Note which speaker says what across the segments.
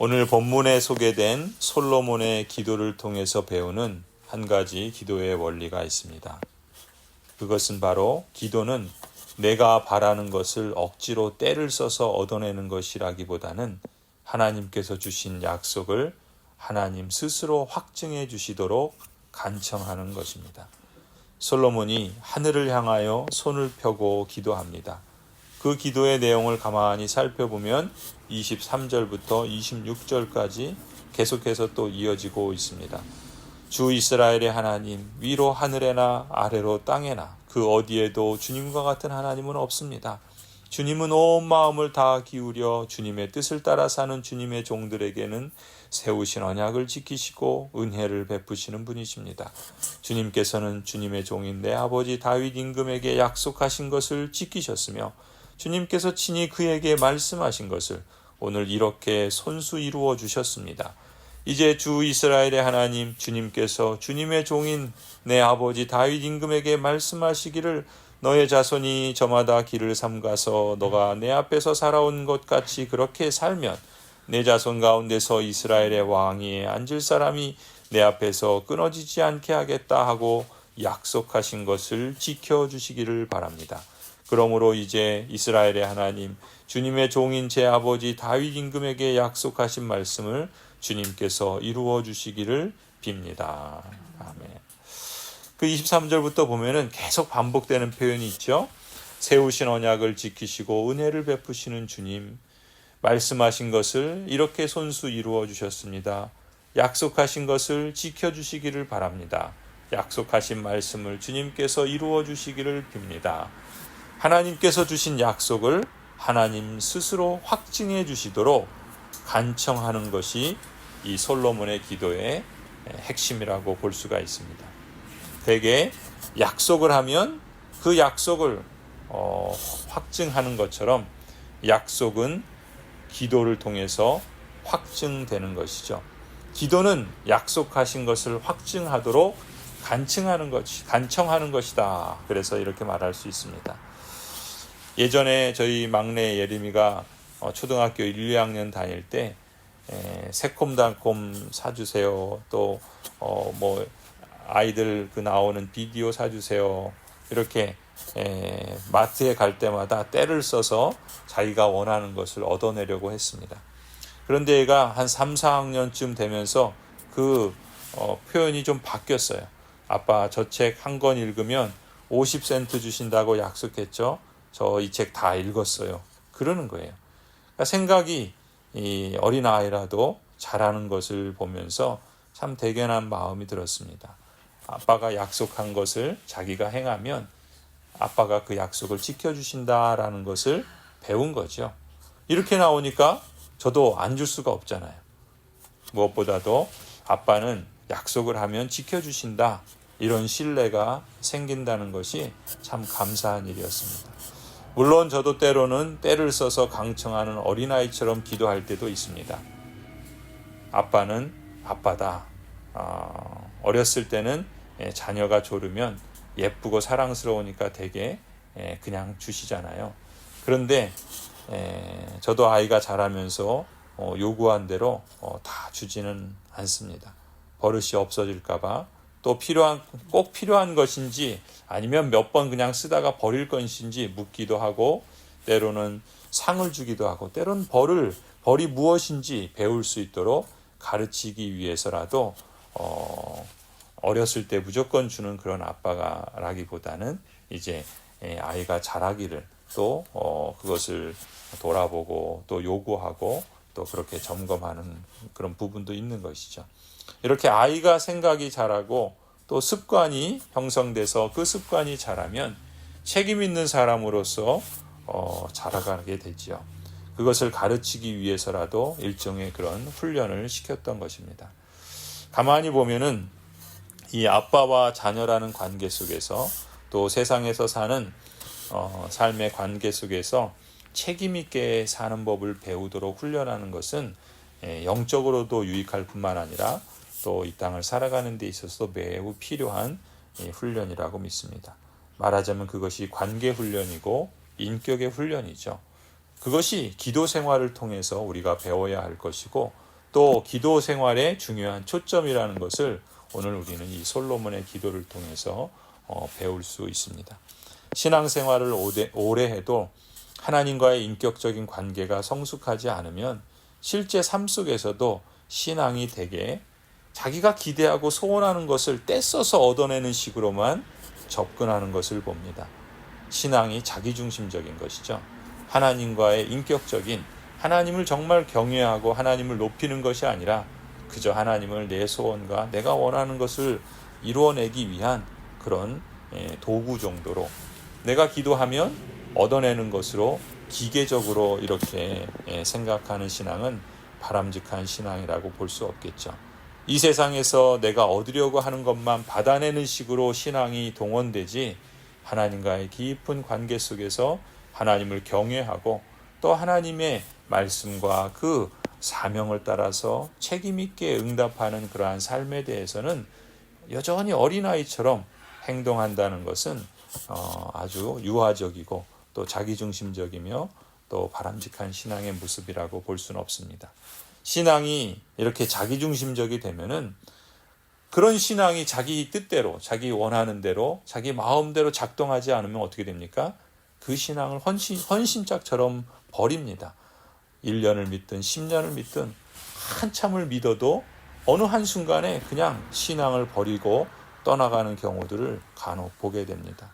Speaker 1: 오늘 본문에 소개된 솔로몬의 기도를 통해서 배우는 한 가지 기도의 원리가 있습니다. 그것은 바로 기도는 내가 바라는 것을 억지로 때를 써서 얻어내는 것이라기보다는 하나님께서 주신 약속을 하나님 스스로 확증해 주시도록 간청하는 것입니다. 솔로몬이 하늘을 향하여 손을 펴고 기도합니다. 그 기도의 내용을 가만히 살펴보면 23절부터 26절까지 계속해서 또 이어지고 있습니다. 주 이스라엘의 하나님, 위로 하늘에나 아래로 땅에나 그 어디에도 주님과 같은 하나님은 없습니다. 주님은 온 마음을 다 기울여 주님의 뜻을 따라 사는 주님의 종들에게는 세우신 언약을 지키시고 은혜를 베푸시는 분이십니다. 주님께서는 주님의 종인 내 아버지 다윗 임금에게 약속하신 것을 지키셨으며 주님께서 친히 그에게 말씀하신 것을 오늘 이렇게 손수 이루어 주셨습니다. 이제 주 이스라엘의 하나님 주님께서 주님의 종인 내 아버지 다윗 임금에게 말씀하시기를 너의 자손이 저마다 길을 삼가서 너가 내 앞에서 살아온 것 같이 그렇게 살면 내 자손 가운데서 이스라엘의 왕위에 앉을 사람이 내 앞에서 끊어지지 않게 하겠다 하고 약속하신 것을 지켜 주시기를 바랍니다. 그러므로 이제 이스라엘의 하나님 주님의 종인 제 아버지 다윗 임금에게 약속하신 말씀을 주님께서 이루어 주시기를 빕니다. 아멘. 그 23절부터 보면은 계속 반복되는 표현이 있죠. 세우신 언약을 지키시고 은혜를 베푸시는 주님, 말씀하신 것을 이렇게 손수 이루어 주셨습니다. 약속하신 것을 지켜 주시기를 바랍니다. 약속하신 말씀을 주님께서 이루어 주시기를 빕니다. 하나님께서 주신 약속을 하나님 스스로 확증해 주시도록 간청하는 것이 이 솔로몬의 기도의 핵심이라고 볼 수가 있습니다. 대개 약속을 하면 그 약속을 어, 확증하는 것처럼 약속은 기도를 통해서 확증되는 것이죠. 기도는 약속하신 것을 확증하도록 간청하는 것, 간청하는 것이다. 그래서 이렇게 말할 수 있습니다. 예전에 저희 막내 예림이가 어, 초등학교 1, 2학년 다닐 때 새콤달콤 사주세요. 또어뭐 아이들 그 나오는 비디오 사주세요. 이렇게 에, 마트에 갈 때마다 때를 써서 자기가 원하는 것을 얻어내려고 했습니다. 그런데 얘가 한 3, 4학년쯤 되면서 그 어, 표현이 좀 바뀌었어요. 아빠 저 책 한 권 읽으면 50센트 주신다고 약속했죠. 저 이 책 다 읽었어요. 그러는 거예요. 그러니까 생각이 이 어린 아이라도 잘하는 것을 보면서 참 대견한 마음이 들었습니다. 아빠가 약속한 것을 자기가 행하면 아빠가 그 약속을 지켜주신다라는 것을 배운 거죠. 이렇게 나오니까 저도 안 줄 수가 없잖아요. 무엇보다도 아빠는 약속을 하면 지켜주신다. 이런 신뢰가 생긴다는 것이 참 감사한 일이었습니다. 물론 저도 때로는 때를 써서 강청하는 어린아이처럼 기도할 때도 있습니다. 아빠는 아빠다. 어, 어렸을 때는 자녀가 졸으면 예쁘고 사랑스러우니까 되게 그냥 주시잖아요. 그런데 저도 아이가 자라면서 어, 요구한 대로 어, 다 주지는 않습니다. 버릇이 없어질까봐 또 필요한 꼭 필요한 것인지 아니면 몇 번 그냥 쓰다가 버릴 것인지 묻기도 하고 때로는 상을 주기도 하고 때로는 벌을 벌이 무엇인지 배울 수 있도록 가르치기 위해서라도 어, 어렸을 때 무조건 주는 그런 아빠가라기보다는 이제 아이가 자라기를 또 어, 그것을 돌아보고 또 요구하고 또 그렇게 점검하는 그런 부분도 있는 것이죠. 이렇게 아이가 생각이 자라고 또 습관이 형성돼서 그 습관이 자라면 책임 있는 사람으로서 어, 자라가게 되지요. 그것을 가르치기 위해서라도 일종의 그런 훈련을 시켰던 것입니다. 가만히 보면은 이 아빠와 자녀라는 관계 속에서 또 세상에서 사는 어, 삶의 관계 속에서 책임 있게 사는 법을 배우도록 훈련하는 것은 예, 영적으로도 유익할 뿐만 아니라 또 이 땅을 살아가는 데 있어서 매우 필요한 예, 훈련이라고 믿습니다. 말하자면 그것이 관계 훈련이고 인격의 훈련이죠. 그것이 기도 생활을 통해서 우리가 배워야 할 것이고 또 기도 생활의 중요한 초점이라는 것을 오늘 우리는 이 솔로몬의 기도를 통해서 어, 배울 수 있습니다. 신앙생활을 오래 해도 하나님과의 인격적인 관계가 성숙하지 않으면 실제 삶 속에서도 신앙이 되게 자기가 기대하고 소원하는 것을 떼써서 얻어내는 식으로만 접근하는 것을 봅니다. 신앙이 자기중심적인 것이죠. 하나님과의 인격적인 하나님을 정말 경외하고 하나님을 높이는 것이 아니라 그저 하나님을 내 소원과 내가 원하는 것을 이루어내기 위한 그런 예, 도구 정도로 내가 기도하면 얻어내는 것으로 기계적으로 이렇게 예, 생각하는 신앙은 바람직한 신앙이라고 볼 수 없겠죠. 이 세상에서 내가 얻으려고 하는 것만 받아내는 식으로 신앙이 동원되지 하나님과의 깊은 관계 속에서 하나님을 경외하고 또 하나님의 말씀과 그 사명을 따라서 책임 있게 응답하는 그러한 삶에 대해서는 여전히 어린아이처럼 행동한다는 것은 어, 아주 유아적이고 또 자기중심적이며 또 바람직한 신앙의 모습이라고 볼 수는 없습니다. 신앙이 이렇게 자기중심적이 되면은 그런 신앙이 자기 뜻대로, 자기 원하는 대로, 자기 마음대로 작동하지 않으면 어떻게 됩니까? 그 신앙을 헌신, 헌신짝처럼 버립니다. 1년을 믿든 10년을 믿든 한참을 믿어도 어느 한순간에 그냥 신앙을 버리고 떠나가는 경우들을 간혹 보게 됩니다.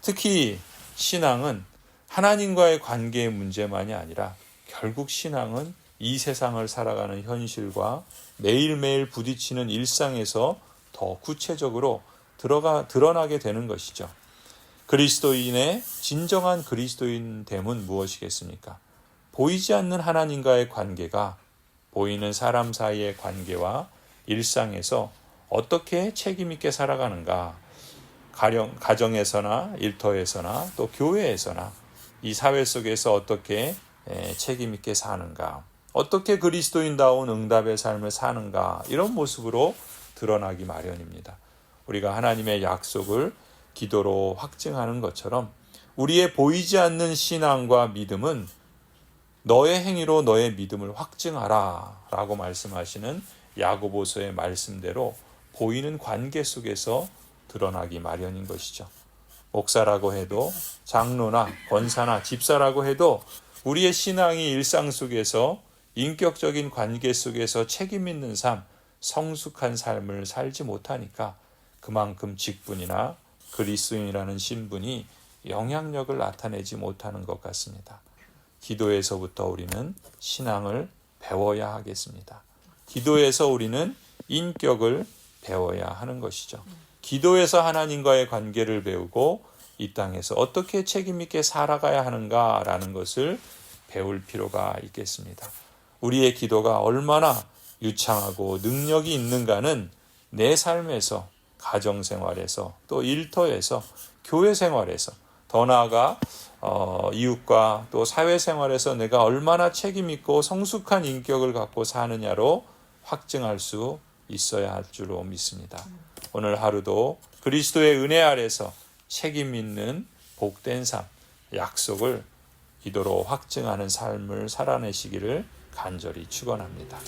Speaker 1: 특히 신앙은 하나님과의 관계의 문제만이 아니라 결국 신앙은 이 세상을 살아가는 현실과 매일매일 부딪히는 일상에서 더 구체적으로 들어가 드러나게 되는 것이죠. 그리스도인의 진정한 그리스도인 됨은 무엇이겠습니까? 보이지 않는 하나님과의 관계가 보이는 사람 사이의 관계와 일상에서 어떻게 책임있게 살아가는가, 가령, 가정에서나 일터에서나 또 교회에서나 이 사회 속에서 어떻게 책임있게 사는가, 어떻게 그리스도인다운 응답의 삶을 사는가, 이런 모습으로 드러나기 마련입니다. 우리가 하나님의 약속을 기도로 확증하는 것처럼 우리의 보이지 않는 신앙과 믿음은 너의 행위로 너의 믿음을 확증하라 라고 말씀하시는 야고보서의 말씀대로 보이는 관계 속에서 드러나기 마련인 것이죠. 목사라고 해도 장로나 권사나 집사라고 해도 우리의 신앙이 일상 속에서 인격적인 관계 속에서 책임 있는 삶, 성숙한 삶을 살지 못하니까 그만큼 직분이나 그리스도인이라는 신분이 영향력을 나타내지 못하는 것 같습니다. 기도에서부터 우리는 신앙을 배워야 하겠습니다. 기도에서 우리는 인격을 배워야 하는 것이죠. 기도에서 하나님과의 관계를 배우고 이 땅에서 어떻게 책임있게 살아가야 하는가라는 것을 배울 필요가 있겠습니다. 우리의 기도가 얼마나 유창하고 능력이 있는가는 내 삶에서, 가정 생활에서, 또 일터에서, 교회 생활에서, 더 나아가 어, 이웃과 또 사회 생활에서 내가 얼마나 책임 있고 성숙한 인격을 갖고 사느냐로 확증할 수 있어야 할 줄로 믿습니다. 오늘 하루도 그리스도의 은혜 아래서 책임 있는 복된 삶, 약속을 기도로 확증하는 삶을 살아내시기를 간절히 축원합니다.